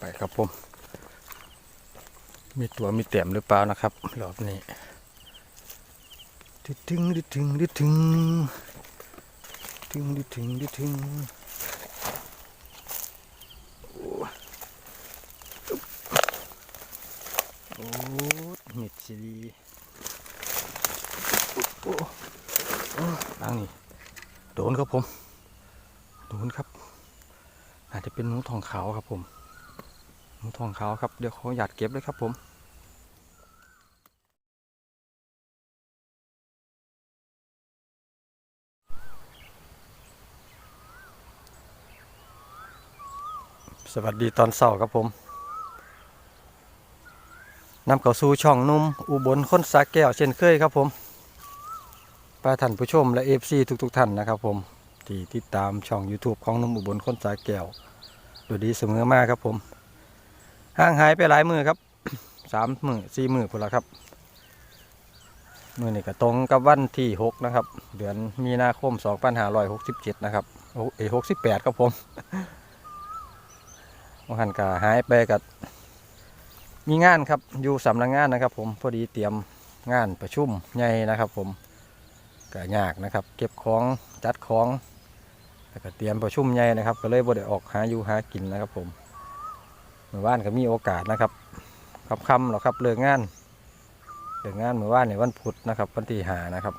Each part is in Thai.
ไปครับผม มีตัวมีเต็มหรือเปล่านะครับรอบนี้ดึดถึงดึดถึงดึดถึงถึงดึดถึงดึดถึงโอ้โอ้เม็ดซีดีโอ้โอ้ล้างนี่โดนครับผม โดนครับ อาจจะเป็นหนูทองขาวครับผม ทองขาวครับ เดี๋ยวเขอหยาดเก็บเลยครับผมสวัสดีตอนเช้าครับผมนำเข้าสู่ช่องนุ่มอุบลค้นสาแก้วเช่นเคยครับผมปาท่านผู้ชมและเอฟซีทุกๆท่านนะครับผมที่ติดตามช่อง YouTube ของนุ่มอุบลค้นสาแก้วโดยดีเสมอมาครับผม ห่างหายไปหลายมือครับสามมือสี่มือพุ่นละครับมือนี่ก็ตรงกับวันที่หกนะครับ เดือนมีนาคมสองพันห้าร้อยหกสิบเจ็ดนะครับโอ้เอหกสิบแปดครับผมวันหันก็หายไปกับมีงานครับอยู่สำนักงานนะครับ ผมพอดีเตรียมงานประชุมใหญ่นะครับ ผมก็ยากนะครับ เก็บของจัดของแล้วก็เตรียมประชุมใหญ่นะครับ ก็เลยบ่ได้ออกหาอยู่หากินนะครับผม เมื่อวานก็มีโอกาสนะครับคำคำหรอครับเลิกงานเลิกงานเมื่อวานในวันพุธนะครับวันที่หานะครับ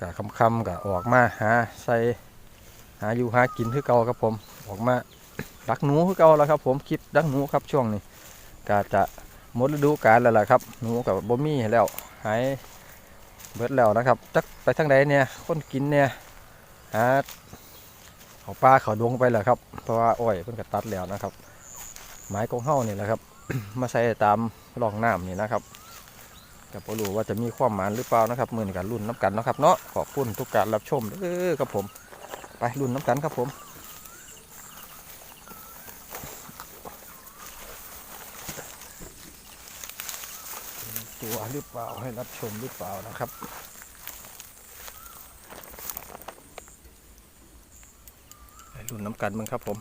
กะคำคำกะออกมาหาใส่หาอยู่หากินคือเก่าครับผมออกมาดักหนูคือเก่าแล้วครับ ผมคิดดักหนูครับช่วงนี้ก็จะหมดฤดูกาลแล้วล่ะครับหนูกับบ่มีแล้วหายเบิดแล้วนะครับจักไปทางใดเนี่ยคนกินเนี่ยหา เขาปลาเขาดวงไปแล้วครับ เพราะว่าอ้อยเพิ่นก็ตัดแล้วนะครับ ไม้กองเฮ้านี่แหละครับ มาใส่ตามรองน้ำนี่นะครับกับพอรู้ว่าจะมีความหมานหรือเปล่านะครับมือนกันรุ่นน้ำกันนะครับเนาะขอบคุณทุกการรับชมเออครับผม ไปรุ่นน้ำกันครับผมตัวหรือเปล่าให้รับชมหรือเปล่านะครับ ไป รุ่นน้ำกันมึงครับผม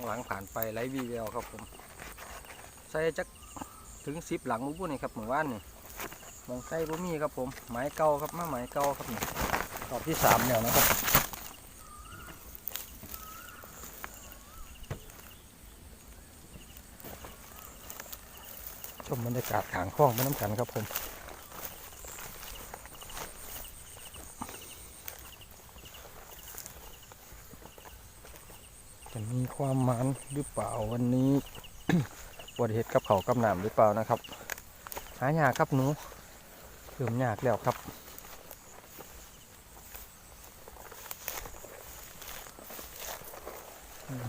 สองหลังผ่านไปไลฟ์วีเดีโอครับผม ใส่จักถึงสิบหลังมุ้นี่ครับเหมือนว่านนี่มองใส่บ่มีครับผมไม้เก่าครับมาไม้เก่าครับนี่รอบที่สามแล้วนะครับชมบรรยากาศขางคล้องไปน้ำกันครับผม จะมี ความหมันหรือเปล่าวันนี้บริเหตุกับเขากับหนามหรือเปล่านะครับ หายากครับหนูเริ่มยากแล้วครับ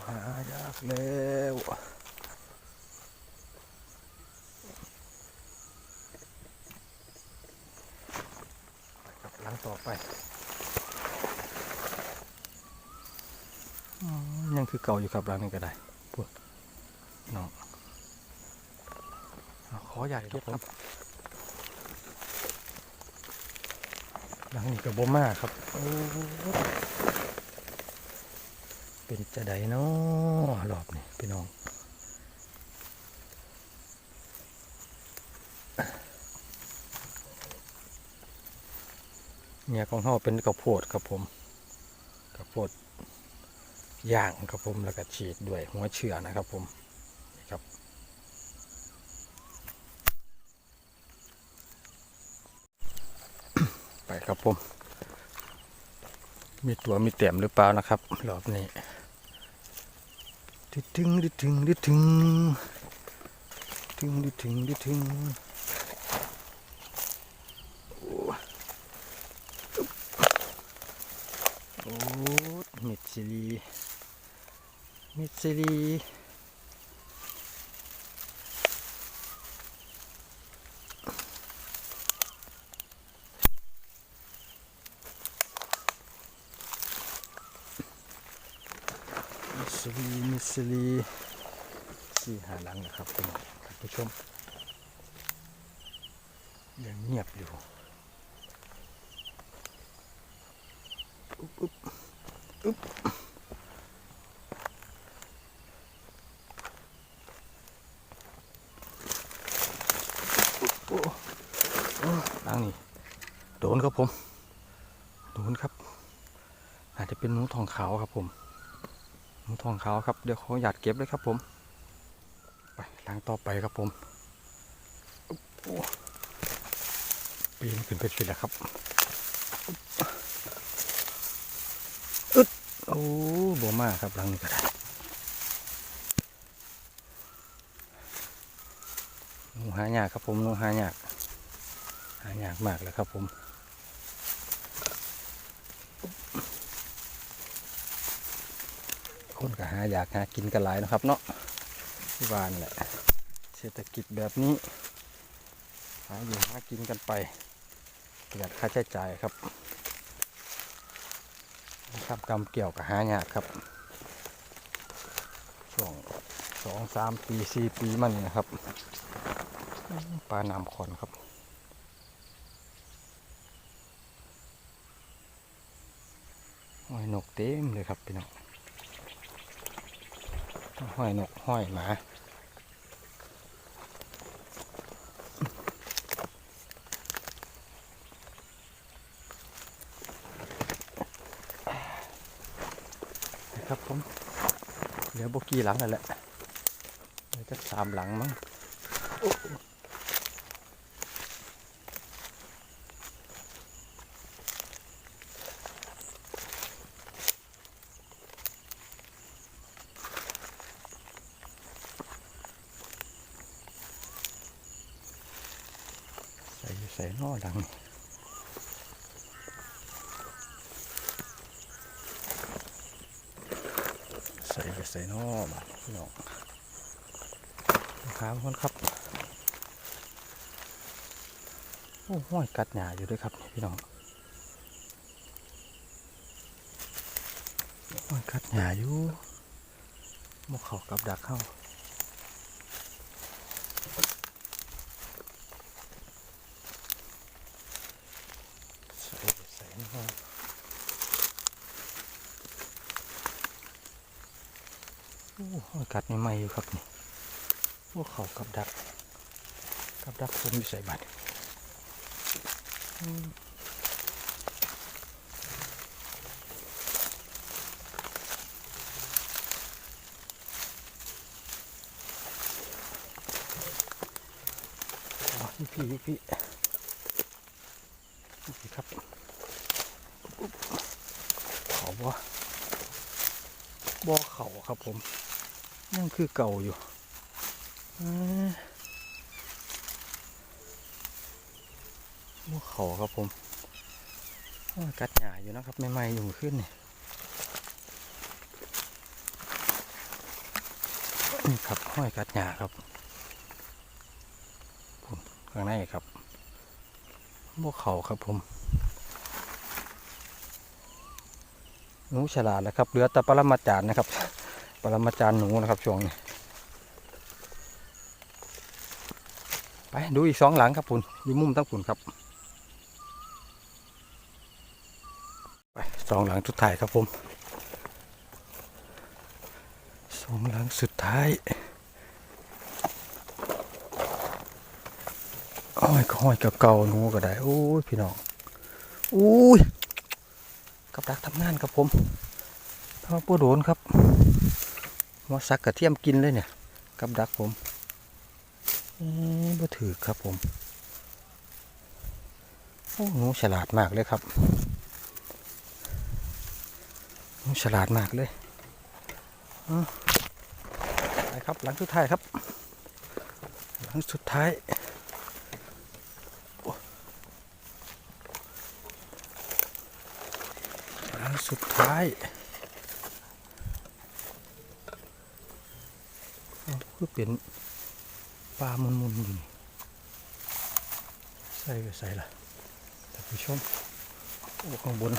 หายากแล้วหลังต่อไป อืม ยังคือเก่าอยู่ครับร้านนี้ก็ได้ปวดน้องเอาขอใหญ่เก็บครับหลังนี้กับบ่มาครับโอ้เป็นจะไดเนาะรอบนี้พี่น้องเนี่ยของเขาเป็นกระโพดครับผมกระโพด ย่างครับผมแล้วก็ฉีดด้วยหัวเชื้อนะครับผมนี่ครับ ไปครับผม มีตัวมีเต็มหรือเปล่านะครับรอบนี้ดิดถึงดิดถึงดิดถึงถึงดิถึงดิถึงโอ้โอ้มิดซิลี มิดซิลีมิดซิลีมิดซิลีสี่หาหลังนะครับคุณผู้ชมยังเงียบอยู่อุ๊บอุ๊บอุ๊บ ดังนี่โดนครับผม โดนครับ อาจจะเป็นหนูทองขาวครับผมหนูทองขาวครับ เดี๋ยวเขอหยาดเก็บเลยครับผม ไปล้างต่อไปครับผมปีนขึ้นไปสิแล้วครับอึดโอ้บัวมากครับหลังนี้ก็ได้ หายากครับผมหนูหายากหายากมากเลยครับผมคนก็หาอยากหากินกันหลายนะครับเนาะที่บ้านแหละเศรษฐกิจแบบนี้ หาอยู่หากินกันไปประหยัดค่าใช้จ่ายครับทำกรรมเกี่ยวกับหายากครับช่วงสองสามปีสี่ปีมานี่นะครับ ปลาน้ำขอนครับ ห้อยนกเต็มเลยครับพี่น้องห้อยนกห้อยหมานะครับผมเหลือโบกี้หลังนั่นแหละเหลือจะสามหลังมั้ง ส่ใส่นอดังนี่ใส่ใส่นอบาดพี่น้องขาคนครับโอ้ห้อยกัดหยาอยู่ด้วยครับพี่น้องห้อยกัดหยาอยู่มกเขากับดักเข้า ใส่ใส่นอโอ้ห้อยกัดใหม่ๆอยู่ครับนี่พวกเขากับดัก กับดักผมอยู่ใส่บัตรพี่พี่พี่พี่ครับอุ๊บเขาบ่บ่เขาครับผม ยังคือเก่าอยู่อ่าพวเขาครับผมกัดหยาอยู่นะครับใหม่ๆอยู่ขึ้นนี่นี่ครับห้อยกัดหยาครับผมข้างในครับพวเขาครับผมหนูฉลาดแล้วครับเหลือต่ปรมาจารย์นะครับ ปรมาจารย์หนูนะครับช่วงนี้ ไปดูอีกสองหลังครับคุณอยู่มุมตั้งคุณครับ ไปสองหลังสุดท้ายครับผมสองหลังสุดท้ายอ้อยก็ห้อยกับเก่าหนูก็ได้โอ้ยพี่น้องอุ้ยกับดักทำงานครับผมเอาปูโดนครับ หัวสักกระเทียมกินเลยเนี่ย กับดักผมอบ่ถือครับผมโอ้หนูฉลาดมากเลยครับหนูฉลาดมากเลยอไปครับหลังสุดท้ายครับ หลังสุดท้ายหลังสุดท้ายเอา คือเป็นปลามุนมุนอยู่นี่ใส่ก็ใส่ละท่านผู้ชมโอ้ข้างบน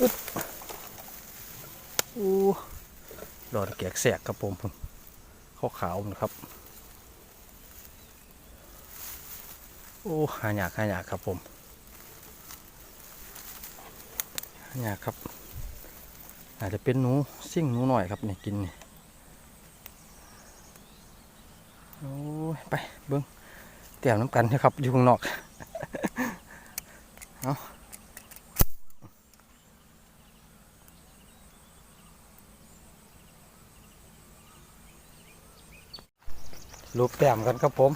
อึดโอ้ดอนแกกแสกครับผมขาวขาวนะครับ โอ้หายากหายากครับผมหายากครับ อาจจะเป็นหนูซิ่งหนูหน่อยครับนี่กินนี่โอ้ ยไปเบิ้งเตรียมน้ำกันนะครับ อยู่ข้างนอกเอารูปแต้มกันครับผม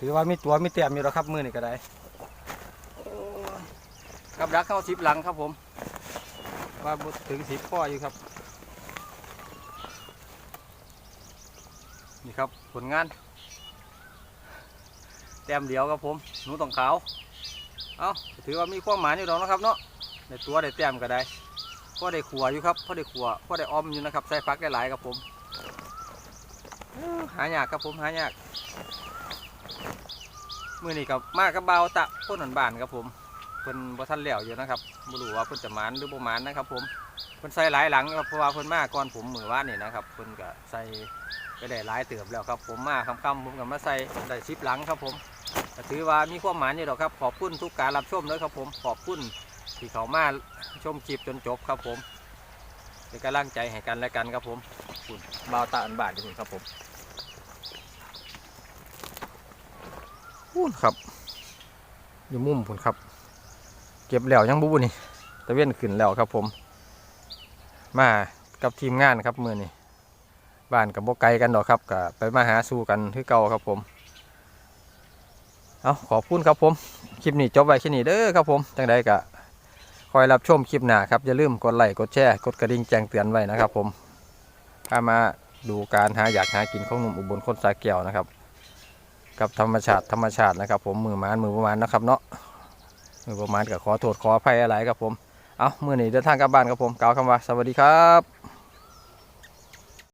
ถือว่ามีตัวมีเตียมอยู่แล้วครับมือนี่ก็ได้กับดักเข้าสิบหลังครับผม ว่าถึงสิบข้ออยู่ครับ นี่ครับผลงาน แต้มเดียวครับผมหนูตองขาว เอาถือว่ามีความหมายอยู่แล้วนะครับเนาะในตัวได้แต้มก็ได้พ่อได้ขัวอยู่ครับพ่อได้ขัวพ่อได้ออมอยู่นะครับใส่ฟักได้หลายครับผม หายากครับผมหายากมือนี้กับมากกับเบาตะพ้นหนบานครับผมเพิ่นบ่ทันแล้วอยู่นะครับบ่รู้ว่าเพิ่นจะหมานหรือบ่หมานนะครับผม เพิ่นใส่หลายหลังครับเพราะว่าเพิ่นมาก่อนผมมือวานนี่นะครับเพิ่นก็ใส่ไปได้หลายเติบแล้วครับ ผมมาค่ำๆผมก็มาใส่ได้10หลังครับผมก็ถือว่ามีความหมายอยู่ดอกครับ ขอบคุณทุกการรับชมเลยครับผมขอบคุณที่เขามาชมคลิปจนจบครับผมเป็นกำลังใจให้กันและกันครับผมขอบคุณเบาวตะอันบานที่คุณครับผมพูนครับอยู่มุมพุ่นครับ เก็บแล้วยังบูบูนี่ตะเวนขึ้นแล้วครับผม มากับทีมงานครับมือนี่บ้านกับโบไกลกันดอกครับกับไปมาหาสู่กันคือเก่าครับผมเอาขอบคุณครับผมคลิปนี้จบไว้แค่นี้เด้อครับผมจังใดกะคอยรับชมคลิปหน้าครับอย่าลืมกดไลค์กดแชร์กดกระดิ่งแจ้งเตือนไว้นะครับผมพามาดูการหาอยากหากินของหนุ่มอุบลคนสาแก้วนะครับ กับธรรมชาติธรรมชาตินะครับ ผมมือมานมือประมาณนะครับเนาะมือประมาณกับขอโทษขออภัยอะไรครับผม เอาเมื่อนี้เดินทางกลับบ้านครับผมกล่าวคำว่าสวัสดีครับ